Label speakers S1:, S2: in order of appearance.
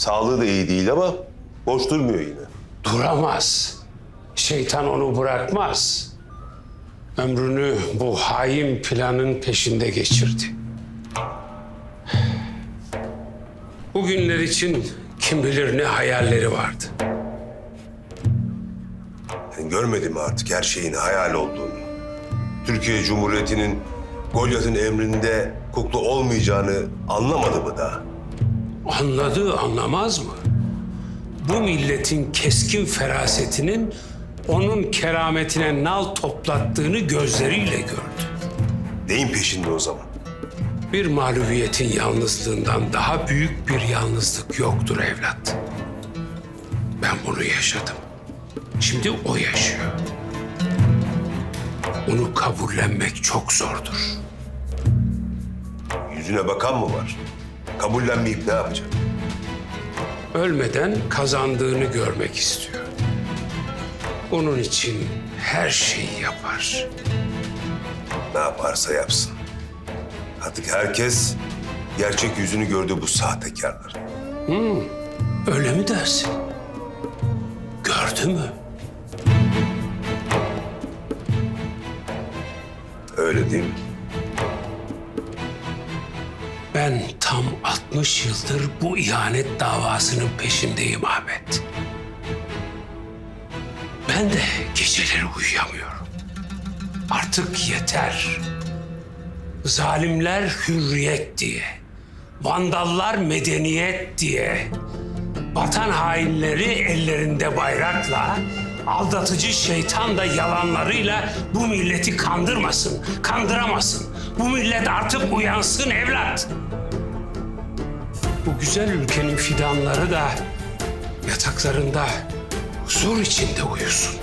S1: Sağlığı da iyi değil ama boş durmuyor yine.
S2: Duramaz. Şeytan onu bırakmaz. Ömrünü bu hain planın peşinde geçirdi. Bugünler için kim bilir ne hayalleri vardı.
S1: Yani görmedim artık her şeyin hayal olduğunu. Türkiye Cumhuriyeti'nin Golyat'ın emrinde kukla olmayacağını anlamadı mı daha?
S2: Anladı, anlamaz mı? Bu milletin keskin ferasetinin onun kerametine nal toplattığını gözleriyle gördü.
S1: Neyin peşinde o zaman?
S2: Bir mağlubiyetin yalnızlığından daha büyük bir yalnızlık yoktur evlat. Ben bunu yaşadım. Şimdi o yaşıyor. Onu kabullenmek çok zordur.
S1: Yüzüne bakan mı var? Kabullenmeyip ne yapacak?
S2: Ölmeden kazandığını görmek istiyor. Onun için her şeyi yapar.
S1: Ne yaparsa yapsın. Artık herkes gerçek yüzünü gördü bu sahtekarlar.
S2: Öyle mi dersin? Gördü mü?
S1: Öyle değil mi?
S2: Ben tam 60 yıldır bu ihanet davasının peşindeyim Ahmet. Ben de geceleri uyuyamıyorum. Artık yeter. Zalimler hürriyet diye, vandallar medeniyet diye, vatan hainleri ellerinde bayrakla, aldatıcı şeytan da yalanlarıyla bu milleti kandırmasın, kandıramasın. Bu millet artık uyansın evlat. Bu güzel ülkenin fidanları da yataklarında huzur içinde uyusun.